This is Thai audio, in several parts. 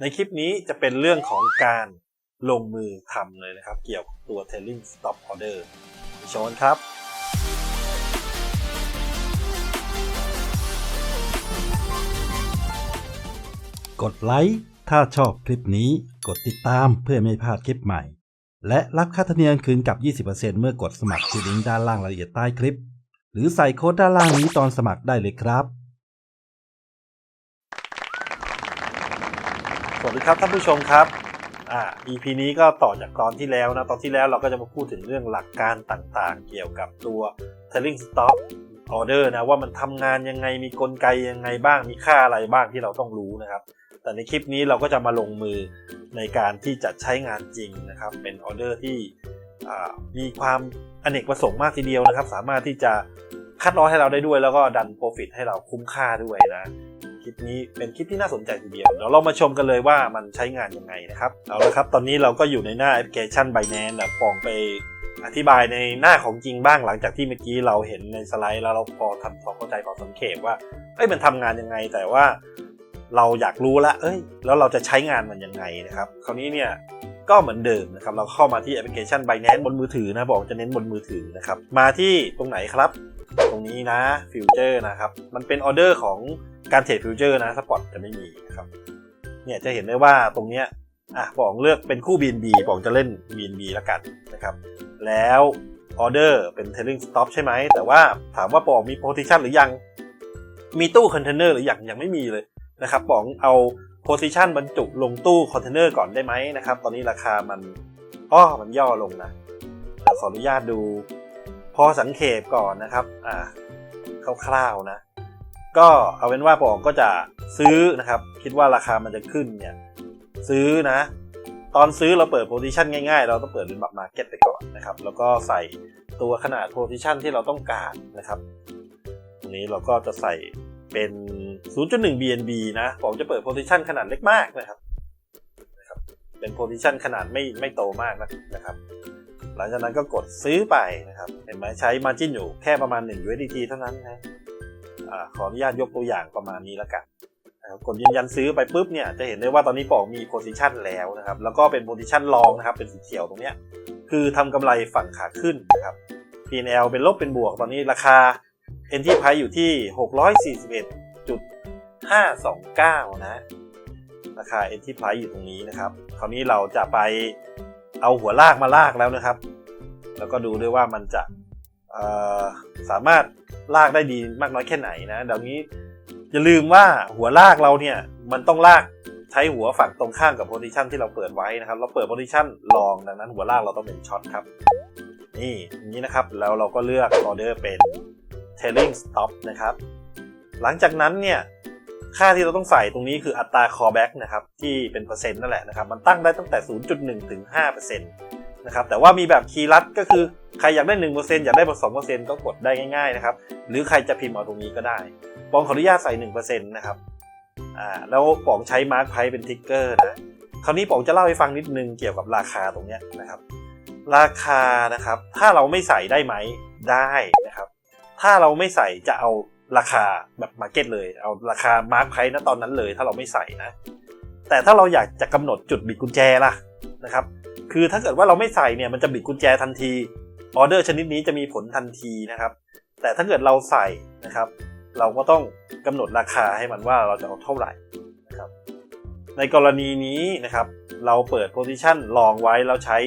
ในคลิปนี้จะเป็นเรื่องของการลงมือทำเลยนะครับ เกี่ยวกับตัว Tailing Stop Order ชนครับกดไลค์ถ้าชอบคลิปนี้กดติดตามเพื่อไม่พลาดคลิปใหม่ และรับค่าธรรมเนียมคืนกับ 20%เมื่อกดสมัครที่ลิงก์ด้านล่างรายละเอียดใต้คลิป หรือใส่โค้ดด้านล่างนี้ตอนสมัครได้เลยครับ วัสดีครับท่านผู้ชมครับอ่า EP นี้ก็ต่อจากตอนที่แล้วนะ ตอนที่แล้วเราก็จะมาพูดถึงเรื่องหลักการต่างๆ เกี่ยวกับตัว Tailing Stop Order นะว่ามันทำงานยังไงมีกลไกยังไงบ้างมีค่าอะไรบ้างที่เราต้องรู้นะครับ แต่ในคลิปนี้เราก็จะมาลงมือในการที่จะใช้งานจริงนะครับ เป็นออเดอร์ที่มีความอเนกประสงค์มากทีเดียวนะครับ สามารถที่จะคัดลอสให้เราได้ด้วยแล้วก็ดันโปรฟิตให้เราคุ้มค่าด้วยนะ ลิปนี้เป็นคลิปที่น่าสนใจทีเดียวเดี๋ยวเรามาชมกันเลยว่ามันใช้งานยังไงนะครับเอาละครับตอนนี้เราก็อยู่ในหน้าแอปพลิเคชัน Binance นะปองไปอธิบายในหน้าของจริงบ้างหลังจากที่เมื่อกี้เราเห็นในสไลด์แล้วเราพอทำความเข้าใจพอสังเขปว่าเอ้ยมันทำงานยังไง แต่ว่าเราอยากรู้ละเอ้ย แล้วเราจะใช้งานมันยังไงนะครับคราวนี้เนี่ยก็เหมือนเดิมนะครับ เราเข้ามาที่แอปพลิเคชัน Binance บนมือถือนะบอกจะเน้นบนมือถือนะครับ มาที่ตรงไหนครับ ตรงนี้นะฟิวเจอร์นะครับ มันเป็นออเดอร์ของการเทรดฟิวเจอร์นะสปอตจะไม่มีนะครับเนี่ยจะเห็นได้ว่าตรงเนี้ยอะปองเลือกเป็นคู่ BNB ปองจะเล่น BNB ละกันนะครับ แล้วออเดอร์เป็น trailing stop ใช่ไหม แต่ว่าถามว่าปองมี position หรือยัง มีตู้คอนเทนเนอร์หรือยังยังไม่มีเลยนะครับปองเอา position บรรจุลงตู้คอนเทนเนอร์ก่อนได้ไหมนะครับ ตอนนี้ราคามันอ้อมันย่อลงนะขออนุญาตดู พอสังเขปก่อนนะครับอ่าคร่าวๆนะ ก็เอาเป็นว่าปองก็จะซื้อนะครับ คิดว่าราคามันจะขึ้นเนี่ยซื้อนะ ตอนซื้อเราเปิดโพซิชันง่ายๆ เราต้องเปิดเป็นบัตรมาเก็ตไปก่อนนะครับ แล้วก็ใส่ตัวขนาดโพซิชันที่เราต้องการนะครับตรงนี้เราก็จะใส่เป็น 0.1 BNB นะ ผมจะเปิดโพซิชันขนาดเล็กมากนะครับนะครับเป็นโพซิชันขนาดไม่ไม่โตมากนะนะครับ หลังจากนั้นก็กดซื้อไปนะครับ เห็นไหมใช้ Margin อยู่แค่ประมาณ 1 USDT เท่านั้นนะอขออนุญาตยกตัวอย่างประมาณนี้แล้วกันกดยืนยันซื้อไปปุ๊บเนี่ยจะเห็นได้ว่าตอนนี้ปอกมี Position แล้วนะครับ แล้วก็เป็น Position รองนะครับ เป็นสีเขียวตรงเนี้ยคือทำกำไรฝั่งขาขึ้นนะครับ P&L เป็นลบเป็นบวกตอนนี้ราคา Entry Price อยู่ที่ 641.529 นะ ราคา Entry Price อยู่ตรงนี้นะครับ คราวนี้เราจะไป เอาหัวลากมาลากแล้วนะครับ แล้วก็ดูด้วยว่ามันจะสามารถลากได้ดีมากน้อยแค่ไหนนะเดี๋ยวนี้อย่าลืมว่าหัวลากเราเนี่ยมันต้องลากใช้หัวฝั่งตรงข้ามกับโพซิชันที่เราเปิดไว้นะครับ เราเปิดโพซิชันลองดังนั้นหัวลากเราต้องเป็นช็อตครับ นี่อย่างนี้นะครับแล้วเราก็เลือกออเดอร์เป็น trailing stop นะครับ หลังจากนั้นเนี่ย ค่าที่เราต้องใส่ตรงนี้คืออัตรา callback นะครับที่เป็นเปอร์เซ็นต์นั่นแหละนะครับมันตั้งได้ตั้งแต่ 0.1 ถึง 5%นะครับแต่ว่ามีแบบคีย์ลัดก็คือใครอยากได้ 1%อยากได้2%ก็กดได้ง่ายๆนะครับหรือใครจะพิมพ์เอาตรงนี้ก็ได้ปองขออนุญาตใส่1%นะครับอ่าแล้วปองใช้มาร์คไพเป็นทิกเกอร์นะคราวนี้ปองจะเล่าให้ฟังนิดนึงเกี่ยวกับราคาตรงเนี้ยนะครับ ราคานะครับ ถ้าเราไม่ใส่ได้ไหมได้นะครับ ถ้าเราไม่ใส่จะเอา ราคาแบบมาร์เก็ตเลย เอาราคามาร์คไพนะตอนนั้นเลยถ้าเราไม่ใส่นะ แต่ถ้าเราอยากจะกำหนดจุดบิดกุญแจล่ะนะครับ คือถ้าเกิดว่าเราไม่ใส่เนี่ยมันจะบิดกุญแจทันทีออเดอร์ชนิดนี้จะมีผลทันทีนะครับ แต่ถ้าเกิดเราใส่นะครับ เราก็ต้องกำหนดราคาให้มันว่าเราจะเอาเท่าไหร่นะครับ ในกรณีนี้นะครับ เราเปิดโพซิชันลองไว้แล้วใช้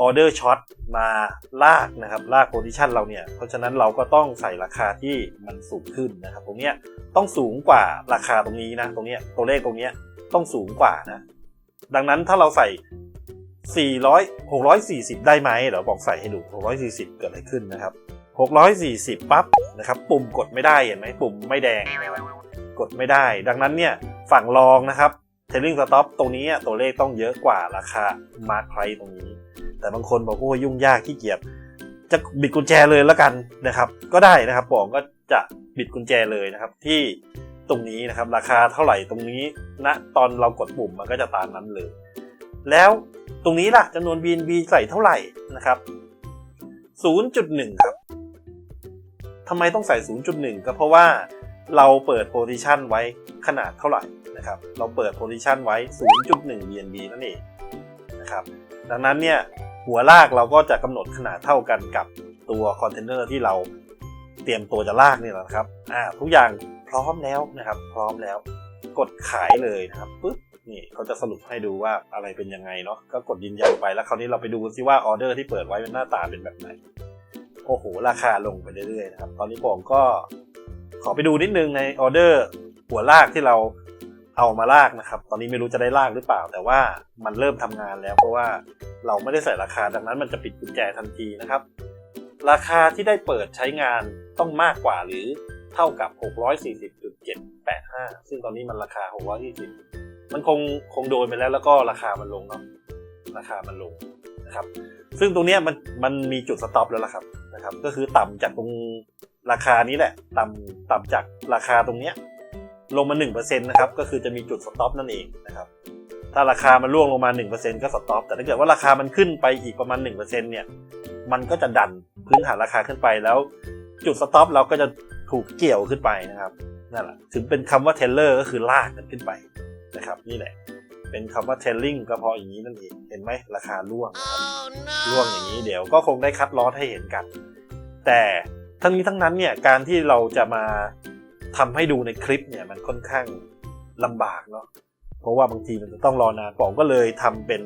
ออเดอร์ช็อตมาลากนะครับลากโพซิชันเราเนี่ยเพราะฉะนั้นเราก็ต้องใส่ราคาที่มันสูงขึ้นนะครับ ตรงเนี้ยต้องสูงกว่าราคาตรงนี้นะตรงเนี้ยตัวเลขตรงเนี้ยต้องสูงกว่านะ ดังนั้นถ้าเราใส่ 400 640 ได้ไหมเดี๋ยวบอกใส่ให้ดู 640 เกิดอะไรขึ้นนะครับ 640 ปั๊บนะครับ ปุ่มกดไม่ได้เห็นไหมปุ่มไม่แดง กดไม่ได้ ดังนั้นเนี่ยฝั่งรองนะครับ trailing stop ตรงนี้ตัวเลขต้องเยอะกว่าราคา mark price ตรงนี้ แต่บางคนบอกว่ายุ่งยากขี้เกียจจะบิดกุญแจเลยแล้วกันนะครับ ก็ได้นะครับปองก็จะบิดกุญแจเลยนะครับ ที่ตรงนี้นะครับ ราคาเท่าไหร่ตรงนี้ณนะตอนเรากดปุ่มมันก็จะตามนั้นเลย แล้วตรงนี้ล่ะจำนวน BNB ใส่เท่าไหร่นะครับ 0.1 ครับทำไมต้องใส่ 0.1 ก็เพราะว่าเราเปิดโพซิชันไว้ขนาดเท่าไหร่นะครับ เราเปิดโพซิชันไว้ 0.1 BNB นั่นเองนะครับ ดังนั้นเนี่ย หัวลากเราก็จะกำหนดขนาดเท่ากันกับตัวคอนเทนเนอร์ที่เราเตรียมตัวจะลากนี่แหละครับอ่าทุกอย่างพร้อมแล้วนะครับ พร้อมแล้ว กดขายเลยนะครับปุ๊บนี่เขาจะสรุปให้ดูว่าอะไรเป็นยังไงเนาะก็กดยืนยันไปแล้วคราวนี้เราไปดูกันสิว่าออเดอร์ที่เปิดไว้เป็นหน้าตาเป็นแบบไหนโอ้โห ราคาลงไปเรื่อยๆนะครับ ตอนนี้ผมก็ขอไปดูนิดนึงในออเดอร์หัวลากที่เรา เอามาลากนะครับ ตอนนี้ไม่รู้จะได้ลากหรือเปล่า แต่ว่ามันเริ่มทำงานแล้ว เพราะว่าเราไม่ได้ใส่ราคาดังนั้นมันจะปิดกุญแจทันทีนะครับ ราคาที่ได้เปิดใช้งานต้องมากกว่าหรือเท่ากับ 640.785 ซึ่งตอนนี้มันราคา640มันคงคงโดนไปแล้วแล้วก็ราคามันลงเนาะราคามันลงนะครับ ซึ่งตรงนี้มันมันมีจุดสต็อปแล้วล่ะครับนะครับ ก็คือต่ำจากตรงราคานี้แหละ ต่ำต่ำจากราคาตรงเนี้ย ลงมา1%นะครับก็คือจะมีจุดสต็อปนั่นเองนะครับถ้าราคามันร่วงลงมา 1%ก็สต็อปแต่ถ้าเกิดว่าราคามันขึ้นไปอีกประมาณ 1%เนี่ยมันก็จะดันพื้นฐานราคาขึ้นไปแล้ว จุดสต็อปเราก็จะถูกเกี่ยวขึ้นไปนะครับนั่นแหละถึงเป็นคำว่าเทเลอร์ก็คือลากกันขึ้นไปนะครับนี่แหละเป็นคำว่าเทลลิงก็เพราะอย่างนี้นั่นเองเห็นไหมราคาร่วงนะครับร่วงอย่างนี้เดี๋ยวก็คงได้คัดลอสให้เห็นกัน แต่ทั้งนี้ทั้งนั้นเนี่ยการที่เราจะมา ทำให้ดูในคลิปเนี่ยมันค่อนข้างลำบากเนาะเพราะว่าบางทีมันจะต้องรอนานปอก็เลยทำเป็น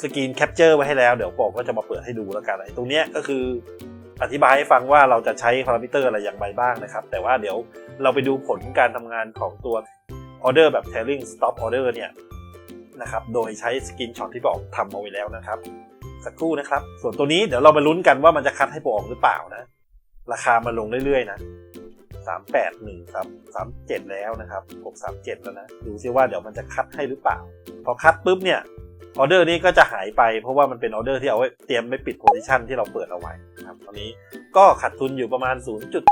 สกรีนแคปเจอร์ไว้ให้แล้ว เดี๋ยวปอก็จะมาเปิดให้ดูแล้วกันไอ้ตรงเนี้ยก็คืออธิบายให้ฟังว่าเราจะใช้พารามิเตอร์อะไรอย่างไรบ้างนะครับ แต่ว่าเดี๋ยวเราไปดูผลการทำงานของตัวออเดอร์แบบ trailing stop order เนี่ยนะครับ โดยใช้สกรีนช็อตที่ปองทำเอาไว้แล้วนะครับ สักครู่นะครับ ส่วนตัวนี้เดี๋ยวเรามาลุ้นกันว่ามันจะคัดให้ปออกหรือเปล่านะ ราคามันลงเรื่อยๆนะ สามแปดหนึ่งครับสามเจ็ดแล้วนะครับหกสามเจ็ดแล้วนะ ดูซิว่าเดี๋ยวมันจะคัดให้หรือเปล่า พอคัดปุ๊บเนี่ยออเดอร์นี้ก็จะหายไปเพราะว่ามันเป็นออเดอร์ที่เอาไว้เตรียมไม่ปิดโพซิชันที่เราเปิดเอาไว้นะครับตอนนี้ก็ขาดทุนอยู่ประมาณ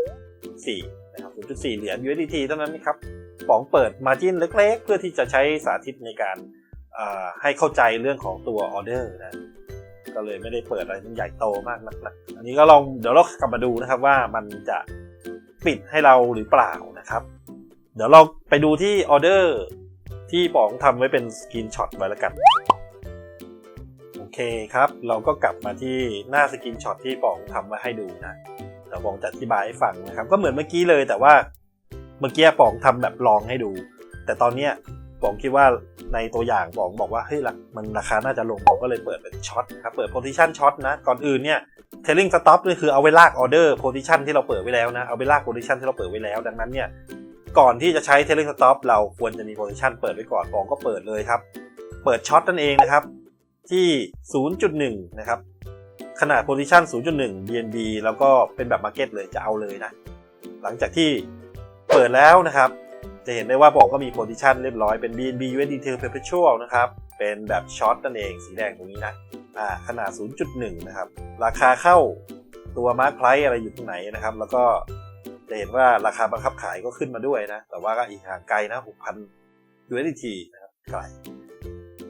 0.4 นะครับ 0.4 เหรียญ USDT เท่านั้นนะครับป๋องเปิดมาจิ้นเล็ก ๆ เพื่อที่จะใช้สาธิตในการให้เข้าใจเรื่องของตัวออเดอร์นะก็เลยไม่ได้เปิดอะไรมันใหญ่โตมากนักนะอันนี้ก็ลองเดี๋ยวเรากลับมาดูนะครับว่ามันจะ ปิดให้เราหรือเปล่านะครับ เดี๋ยวเราไปดูที่ออเดอร์ที่ป๋องทำไว้เป็นสกรีนช็อตไว้แล้วกัน โอเคครับ เราก็กลับมาที่หน้าสกรีนช็อตที่ป๋องทำไว้ให้ดูนะเดี๋ยวป๋องจะอธิบายให้ฟังนะครับ ก็เหมือนเมื่อกี้เลยแต่ว่าเมื่อกี้ป๋องทำแบบลองให้ดู แต่ตอนเนี้ยผมคิดว่า ในตัวอย่างบอกบอกว่าเฮ้ยมันราคาน่าจะลงผมก็เลยเปิดเป็นช็อตครับเปิดโพซิชันช็อตนะ ก่อนอื่นเนี่ยเทลลิงสต็อปนี่คือเอาไว้ลากออเดอร์โพซิชันที่เราเปิดไว้แล้วนะเอาไว้ลากโพซิชันที่เราเปิดไว้แล้ว ดังนั้นเนี่ยก่อนที่จะใช้เทลลิงสต็อปเราควรจะมีโพซิชันเปิดไว้ก่อนผมก็เปิดเลยครับ เปิดช็อตนั่นเองนะครับ ที่ 0.1 นะครับขนาดโพซิชัน0.1 BNB แล้วก็เป็นแบบมาร์เก็ตเลยจะเอาเลยนะ หลังจากที่เปิดแล้วนะครับ จะเห็นได้ว่าบอกก็มีโพซิชันเรียบร้อยเป็น BNB USDT Perpetual นะครับ เป็นแบบช็อตนั่นเองสีแดงตรงนี้นะอ่าขนาด 0.1 นะครับ ราคาเข้าตัว Mark Price อะไรอยู่ตรงไหนนะครับ แล้วก็จะเห็นว่าราคาบังคับขายก็ขึ้นมาด้วยนะ แต่ว่าก็อีกห่างไกลนะ6,000 USDT นะครับไกล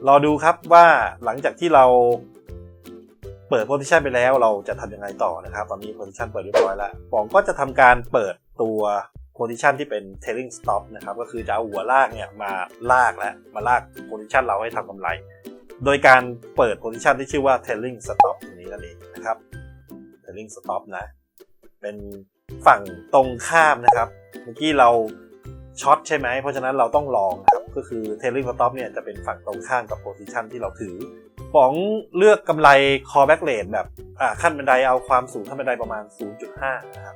รอดูครับว่าหลังจากที่เราเปิดโพซิชันไปแล้วเราจะทำยังไงต่อนะครับ ตอนนี้โพซิชันเปิดเรียบร้อยแล้วปองก็จะทำการเปิดตัว โพซิชันที่เป็น trailing stop นะครับก็คือจะเอาหัวลากเนี่ยมาลากและมาลากโพซิชันเราให้ทำกำไร โดยการเปิดโพซิชันที่ชื่อว่า trailing stop ตรงนี้นั่นเองนะครับ trailing stop นะ เป็นฝั่งตรงข้ามนะครับ เมื่อกี้เราช็อตใช่ไหม เพราะฉะนั้นเราต้องลองครับ ก็คือ trailing stop เนี่ยจะเป็นฝั่งตรงข้ามกับโพซิชันที่เราถือป๋องเลือกกำไร callback rate แบบอ่าขั้นบันไดเอาความสูงขั้นบันไดประมาณ 0.5 นะครับ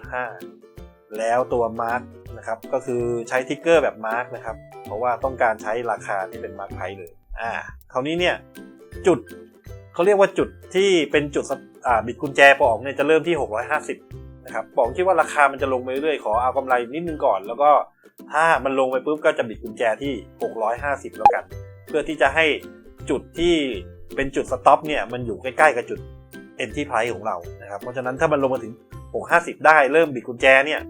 0.5 แล้วตัว mark นะครับก็คือใช้ทิกเกอร์แบบ mark นะครับเพราะว่าต้องการใช้ราคาที่เป็น mark price เลยอ่าคราวนี้เนี่ยจุดเขาเรียกว่าจุดที่เป็นจุดสอ่าบิดกุญแจปองเนี่ยจะเริ่มที่ 650นะครับปองคิดว่าราคามันจะลงไปเรื่อยๆขอเอากำไรนิดนึงก่อน แล้วก็ถ้ามันลงไปปุ๊บก็จะบิดกุญแจที่ 650 แล้วกัน เพื่อที่จะให้จุดที่เป็นจุดสต็อปเนี่ยมันอยู่ใกล้ๆกับจุด entry price ของเรานะครับเพราะฉะนั้นถ้ามันลงมาถึง 650ได้เริ่มบิดกุญแจเนี่ย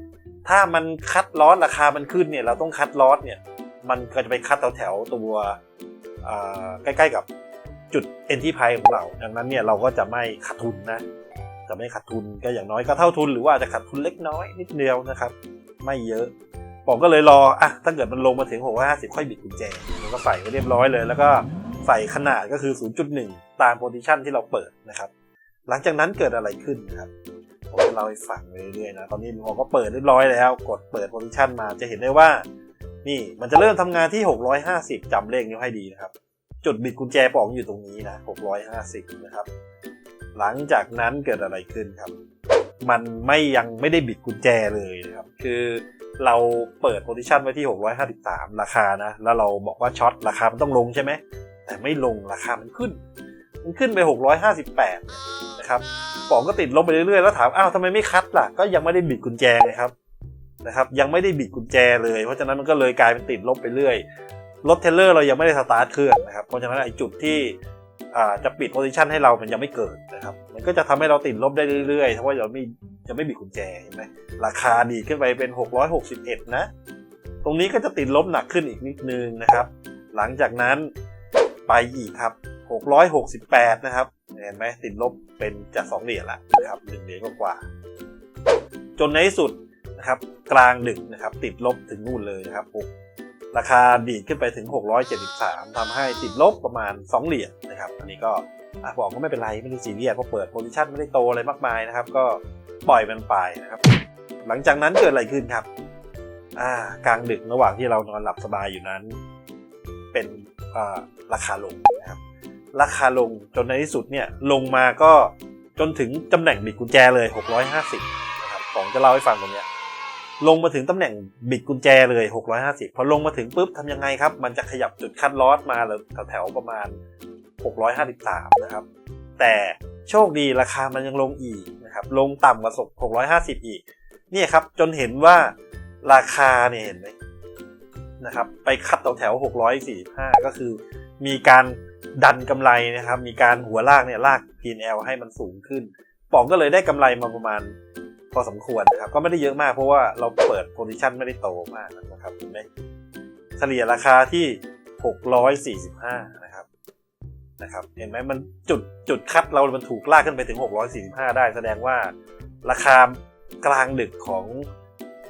ถ้ามันคัดลอสราคามันขึ้นเนี่ย เราต้องคัดลอสเนี่ย มันก็จะไปคัดแถวๆตัวใกล้ๆกับจุด entry price ของเรา ดังนั้นเนี่ยเราก็จะไม่ขาดทุนนะจะไม่ขาดทุนก็อย่างน้อยก็เท่าทุนหรือว่าจะขาดทุนเล็กน้อยนิดเดียวนะครับ ไม่เยอะผมก็เลยรออะถ้าเกิดมันลงมาถึง 650 ค่อยบิดกุญแจมันก็ใส่ไว้เรียบร้อยเลย แล้วก็ใส่ขนาดก็คือ 0.1 ตามโพซิชันที่เราเปิดนะครับ หลังจากนั้นเกิดอะไรขึ้นนะครับ ผมจะเล่าให้ฟังเรื่อยๆนะ ตอนนี้ผมก็เปิดเรียบร้อยแล้ว กดเปิดโพซิชันมาจะเห็นได้ว่า นี่มันจะเริ่มทำงานที่ 650จำเลขนี้ให้ดีนะครับ จุดบิดกุญแจปองอยู่ตรงนี้นะ 650 นะครับ หลังจากนั้นเกิดอะไรขึ้นครับ มันไม่ยังไม่ได้บิดกุญแจเลยนะครับ คือเราเปิดโพซิชันไว้ที่ 653 ราคานะ แล้วเราบอกว่าช็อตราคามันต้องลงใช่ไหม แต่ไม่ลงราคามันขึ้น มันขึ้นไป 658นะครับป๋องก็ติดลบไปเรื่อยๆ แล้วถามอ้าวทำไมไม่คัดล่ะ ก็ยังไม่ได้บิดกุญแจไงครับนะครับยังไม่ได้บิดกุญแจเลย เพราะฉะนั้นมันก็เลยกลายเป็นติดลบไปเรื่อยรถเทเลอร์เรายังไม่ได้สตาร์ทเครื่องนะครับเพราะฉะนั้นไอ้จุดที่อ่าจะปิดโพซิชันให้เรามันยังไม่เกิดนะครับ มันก็จะทำให้เราติดลบได้เรื่อยๆ เพราะว่าเราไม่จะไม่บิดกุญแจเห็นไหมราคาดีดขึ้นไปเป็น 661 นะ ตรงนี้ก็จะติดลบหนักขึ้นอีกนิดนึงนะครับ หลังจากนั้นไปอีกครับ 668 นะครับ เห็นไหมติดลบเป็นจาก2เหรียญละนะครับ1เหรียญกว่า จนในที่สุดนะครับกลางดึกนะครับติดลบถึงนู่นเลยนะครับราคาดีดขึ้นไปถึง 673ทำให้ติดลบประมาณ 2 เหรียญนะครับ อันนี้ก็บอกก็ไม่เป็นไรไม่ได้ซีเรียสเพราะเปิดโพซิชันไม่ได้โตอะไรมากมายนะครับ ก็ปล่อยมันไปนะครับ หลังจากนั้นเกิดอะไรขึ้นครับอ่ากลางดึกระหว่างที่เรานอนหลับสบายอยู่นั้น เป็นราคาลงนะครับ ราคาลงจนในที่สุดเนี่ยลงมาก็จนถึงตำแหน่งบิดกุญแจเลย 650นะครับผมจะเล่าให้ฟังตรงเนี้ยลงมาถึงตำแหน่งบิดกุญแจเลย 650 พอลงมาถึงปุ๊บทำยังไงครับ มันจะขยับจุดคัดลอสมาเลยแถวๆประมาณ 653 นะครับ แต่โชคดีราคามันยังลงอีกนะครับ ลงต่ำกว่า650 อีก เนี่ยครับจนเห็นว่าราคาเนี่ยเห็นไหมนะครับ ไปคัดแถวๆ645 ก็คือมีการ ดันกำไรนะครับ มีการหัวลากเนี่ยลาก P&L ให้มันสูงขึ้น ป๋องก็เลยได้กำไรมาประมาณพอสมควรนะครับ ก็ไม่ได้เยอะมากเพราะว่าเราเปิดโพซิชันไม่ได้โตมากนะครับเห็นไหมเฉลี่ยราคาที่ 645 นะครับ นะครับ เห็นไหมมันจุดจุดคัดเรา มันถูกลากขึ้นไปถึง 645 ได้ แสดงว่าราคากลางดึกของ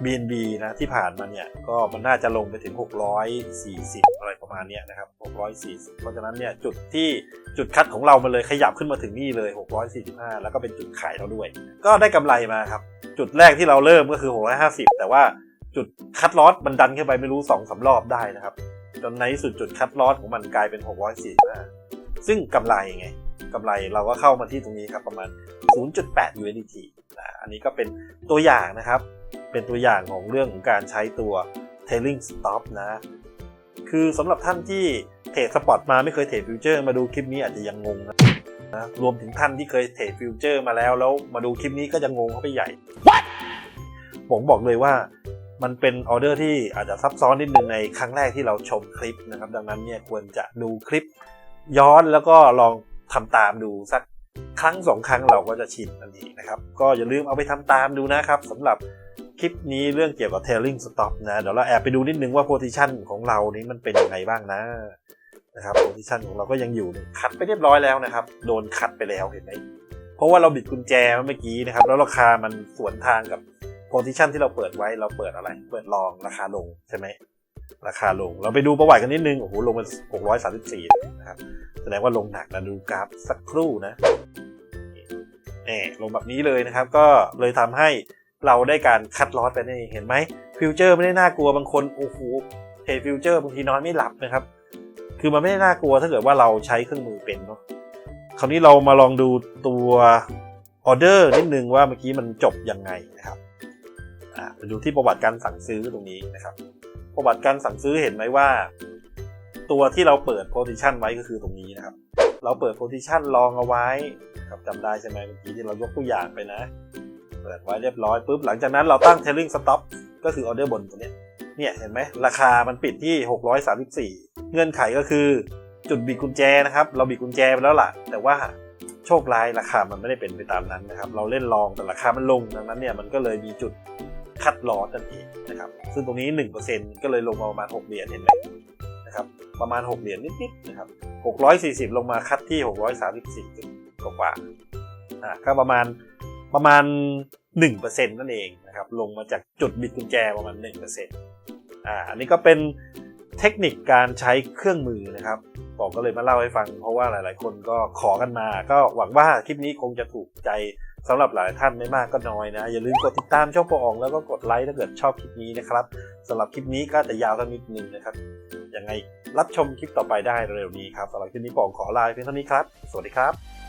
BNB นะที่ผ่านมาเนี่ยก็มันน่าจะลงไปถึง 640 อะไรประมาณนี้นะครับ 640 เพราะฉะนั้นเนี่ยจุดที่จุดคัดของเรามันเลยขยับขึ้นมาถึงนี่เลย 645 แล้วก็เป็นจุดขายเราด้วย ก็ได้กำไรมาครับ จุดแรกที่เราเริ่มก็คือ 650 แต่ว่าจุดคัดลอสมันดันขึ้นไปไม่รู้2อสารอบได้นะครับ จนในที่สุดจุดคัดลอสของมันกลายเป็น 645 ซึ่งกำไรไงกำไรเราก็เข้ามาที่ตรงนี้ครับประมาณ 0.8 USDT นะอันนี้ก็เป็นตัวอย่างนะครับ เป็นตัวอย่างของเรื่องของการใช้ตัว tailing stop นะ คือสำหรับท่านที่เทรดสปอตมาไม่เคยเทรดฟิวเจอร์มาดูคลิปนี้อาจจะยังงงนะนะรวมถึงท่านที่เคยเทรดฟิวเจอร์มาแล้วแล้วมาดูคลิปนี้ก็จะงงเข้าไปใหญ่ What? ผมบอกเลยว่ามันเป็นออเดอร์ที่อาจจะซับซ้อนนิดนึงในครั้งแรกที่เราชมคลิปนะครับ ดังนั้นเนี่ยควรจะดูคลิป ย้อนแล้วก็ลองทำตามดูสักครั้งสองครั้งเราก็จะชินทันทีนะครับ ก็อย่าลืมเอาไปทำตามดูนะครับสำหรับ คลิปนี้เรื่องเกี่ยวกับ tailing stop นะเดี๋ยวเราแอบไปดูนิดนึงว่า position ของเรานี้มันเป็นยังไงบ้างนะนะครับ position ของเราก็ยังอยู่คัดไปเรียบร้อยแล้วนะครับ โดนคัดไปแล้วเห็นไหมเพราะว่าเราบิดกุญแจเมื่อกี้นะครับ แล้วราคามันสวนทางกับ position ที่เราเปิดไว้เราเปิดอะไร เปิดลองราคาลงใช่ไหมราคาลง เราไปดูประวัติกันนิดนึงโอ้โหลงมา634นะครับแสดงว่าลงหนักนะดูกราฟสักครู่นะแหมลงแบบนี้เลยนะครับ ก็เลยทำให้ เราได้การคัดลอสไปนี่เห็นไหมฟิวเจอร์ไม่ได้น่ากลัวบางคนโอ้โหเทรดฟิวเจอร์บางทีนอนไม่หลับนะครับ คือมันไม่ได้น่ากลัวถ้าเกิดว่าเราใช้เครื่องมือเป็นเนาะคราวนี้เรามาลองดูตัวออเดอร์นิดนึงว่าเมื่อกี้มันจบยังไงนะครับอ่าดูที่ประวัติการสั่งซื้อตรงนี้นะครับ ประวัติการสั่งซื้อเห็นไหมว่า ตัวที่เราเปิดโพซิชันไว้ก็คือตรงนี้นะครับ เราเปิดโพซิชันลองเอาไว้ครับจำได้ใช่ไหมเมื่อกี้ที่เรายกตัวอย่างไปนะ เปิดไว้เรียบร้อยปุ๊บหลังจากนั้นเราตั้ง trailing stop ก็คือออเดอร์บนตัวเนี้ยเนี่ยเห็นไหมราคามันปิดที่ 634 เงื่อนไขก็คือจุดบิดกุญแจนะครับ เราบิดกุญแจไปแล้วล่ะ แต่ว่าโชคร้ายราคามันไม่ได้เป็นไปตามนั้นนะครับ เราเล่นลองแต่ราคามันลงดังนั้นเนี่ยมันก็เลยมีจุดคัดลอสนั่นเองนะครับ ซึ่งตรงนี้ 1%ก็เลยลงมาประมาณ 6 เหรียญเห็นไหมนะครับประมาณ 6 เหรียญนิดๆนะครับ 640 ลงมาคัดที่ 634กว่าๆอะก็ประมาณ ประมาณ 1%นั่นเองนะครับลงมาจากจุดบิดกุญแจประมาณ 1%อ่าอันนี้ก็เป็นเทคนิคการใช้เครื่องมือนะครับบอกก็เลยมาเล่าให้ฟัง เพราะว่าหลาย ๆ คนก็ขอกันมา ก็หวังว่าคลิปนี้คงจะถูกใจสำหรับหลายท่านไม่มากก็น้อยนะ อย่าลืมกดติดตามช่องปอองแล้วก็กดไลค์ถ้าเกิดชอบคลิปนี้นะครับสำหรับคลิปนี้ก็จะยาวสักนิดนึงนะครับยังไงรับชมคลิปต่อไปได้เร็วนี้ครับสำหรับคลิปนี้ปองขอลาเพียงเท่านี้ครับ สวัสดีครับ